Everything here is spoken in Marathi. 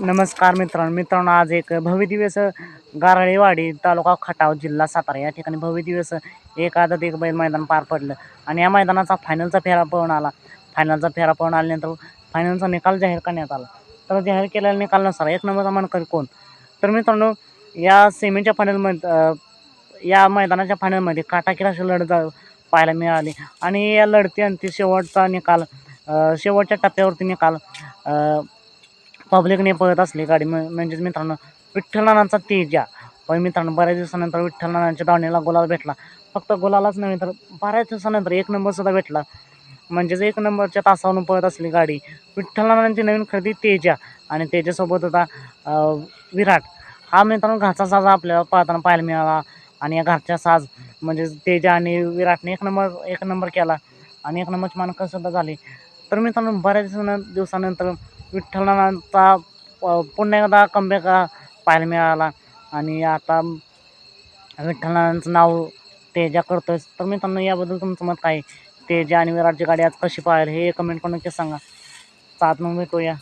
नमस्कार मित्रांनो मित्रांनो आज एक भव्य दिवस गारळेवाडी तालुका खटाव जिल्हा सातारा. या ठिकाणी भव्य दिवस एक आदत एक बैल मैदान पार पडलं आणि या मैदानाचा फायनलचा फेरा पळून आला. फायनलचा फेरा पळून आल्यानंतर फायनलचा निकाल जाहीर करण्यात आला. तर जाहीर केलेला निकाल नसला एक नंबरचा मानकरी कोण? तर मित्रांनो या सेमीच्या फायनलमध्ये या मैदानाच्या फायनलमध्ये काटाकीर अशी लढत पाहायला मिळाली. आणि या लढती लढतीअंती शेवटचा निकाल शेवटच्या टप्प्यावरती निकाल पब्लिकने पळत असली गाडी. म्हणजेच मित्रांनो विठ्ठलनानांचा तेजा पण मित्रांनो बऱ्याच दिवसानंतर विठ्ठलनानांच्या दावणीला गुलाल भेटला. फक्त गुलालाच नव्हे तर बऱ्याच दिवसानंतर एक नंबरसुद्धा भेटला. म्हणजेच एक नंबरच्या तासावरून पळत असली गाडी. विठ्ठलनानांची नवीन खरेदी तेजा आणि तेजासोबत होता विराट. हा मित्रांनो घरचा साज आपल्याला पळताना पाहायला मिळाला. आणि या घरच्या साज म्हणजे तेजा आणि विराटने एक नंबर एक नंबर केला. आणि एक नंबरची मानकंसुद्धा झाली. तर मित्रांनो बऱ्याच दिवसानं- दिवसानंतर विठ्ठलनाथांचा प- पुन्हा एकदा कमबॅक पाहायला मिळाला. आणि आता विठ्ठलनाथांचं नाव तेजा करतोय. तर मित्रांनो याबद्दल तुमचं मत काय? तेजा आणि विराटची गाडी आज कशी पाहायला हे कमेंट करून नक्की सांगा. सात मग भेटूया.